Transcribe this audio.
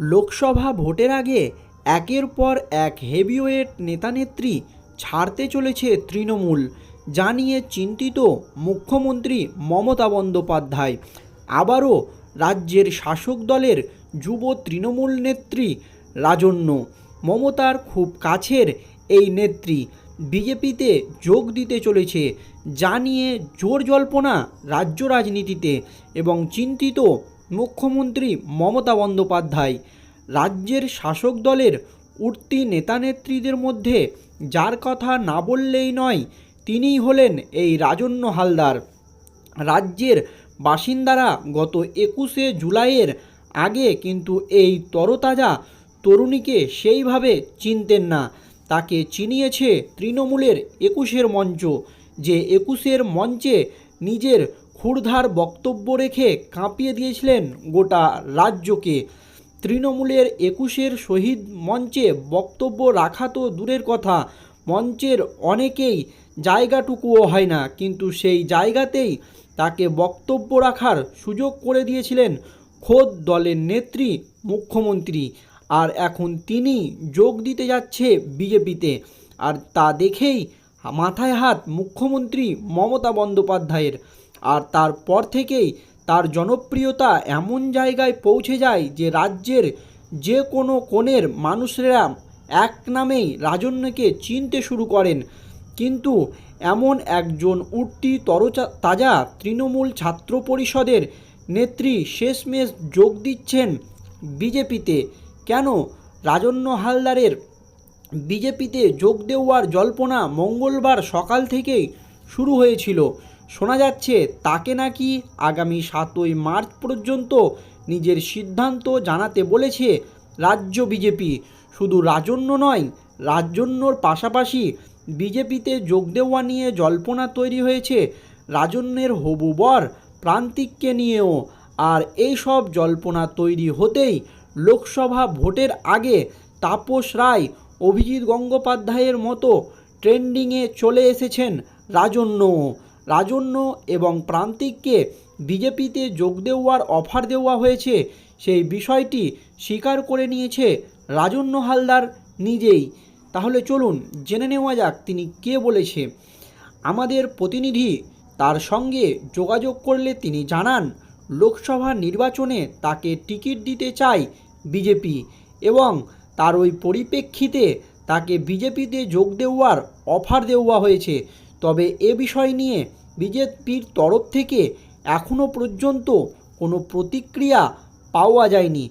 লোকসভা ভোটের আগে একের পর এক হেভিওয়েট নেতানেত্রী ছাড়তে চলেছে তৃণমূল, জানিয়ে চিন্তিত মুখ্যমন্ত্রী মমতা বন্দ্যোপাধ্যায়। আবারও রাজ্যের শাসক দলের যুব তৃণমূল নেত্রী রাজন্য। মমতার খুব কাছের এই নেত্রী বিজেপিতে যোগ দিতে চলেছে যা নিয়ে জোর জল্পনা রাজ্য রাজনীতিতে এবং চিন্তিত মুখ্যমন্ত্রী মমতা বন্দ্যোপাধ্যায়। রাজ্যের শাসক দলের উঠতি নেতানেত্রীদের মধ্যে যার কথা না বললেই নয়, তিনিই হলেন এই রাজন্য হালদার। রাজ্যের বাসিন্দারা গত একুশে জুলাইয়ের আগে কিন্তু এই তরতাজা তরুণীকে সেইভাবে চিনতেন না। তাকে চিনিয়েছে তৃণমূলের একুশের মঞ্চ, যে একুশের মঞ্চে নিজের ক্ষুরধার বক্তব্য রেখে কাঁপিয়ে দিয়েছিলেন গোটা রাজ্যকে। তৃণমূলের একুশের শহীদ মঞ্চে বক্তব্য রাখা তো দূরের কথা, মঞ্চের অনেকেই জায়গাটুকুও হয় না, কিন্তু সেই জায়গাতেই তাকে বক্তব্য রাখার সুযোগ করে দিয়েছিলেন খোদ দলের নেত্রী, মুখ্যমন্ত্রী। আর এখন তিনি যোগ দিতে যাচ্ছে বিজেপিতে। আর তা দেখেই মাথায় হাত মুখ্যমন্ত্রী মমতা বন্দ্যোপাধ্যায়ের। আর তারপর থেকেই তার জনপ্রিয়তা এমন জায়গায় পৌঁছে যায় যে রাজ্যের যে কোনো কোণের মানুষেরা এক নামেই রাজন্যকে চিনতে শুরু করেন। কিন্তু এমন একজন উঠতি তরচা, তাজা তৃণমূল ছাত্র পরিষদের নেত্রী শেষমেশ যোগ দিচ্ছেন বিজেপিতে। কেন? রাজন্য হালদারের বিজেপিতে যোগ দেওয়ার জল্পনা মঙ্গলবার সকাল থেকেই শুরু হয়েছিল। শোনা যাচ্ছে তাকে নাকি আগামী সাতই মার্চ পর্যন্ত নিজের সিদ্ধান্ত জানাতে বলেছে রাজ্য বিজেপি। শুধু রাজন্য নয়, রাজন্যর পাশাপাশি বিজেপিতে যোগ দেওয়া নিয়ে জল্পনা তৈরি হয়েছে রাজন্যের হবু বর প্রান্তিককে নিয়েও। আর এই সব জল্পনা তৈরি হতেই লোকসভা ভোটের আগে তাপস রায়, অভিজিৎ গঙ্গোপাধ্যায়ের মতো ট্রেন্ডিংয়ে চলে এসেছেন রাজন্য। রাজন্য এবং প্রান্তিককে বিজেপিতে যোগ দেওয়ার অফার দেওয়া হয়েছে, সেই বিষয়টি স্বীকার করে নিয়েছে রাজন্য হালদার নিজেই। তাহলে চলুন জেনে নেওয়া যাক তিনি কে বলেছে। আমাদের প্রতিনিধি তার সঙ্গে যোগাযোগ করলে তিনি জানান, লোকসভা নির্বাচনে তাকে টিকিট দিতে চায় বিজেপি এবং তার ওই পরিপ্রেক্ষিতে তাকে বিজেপিতে যোগ দেওয়ার অফার দেওয়া হয়েছে। তবে এ বিষয় নিয়ে বিজেপির তরফ থেকে এখনও পর্যন্ত কোনো প্রতিক্রিয়া পাওয়া যায়নি।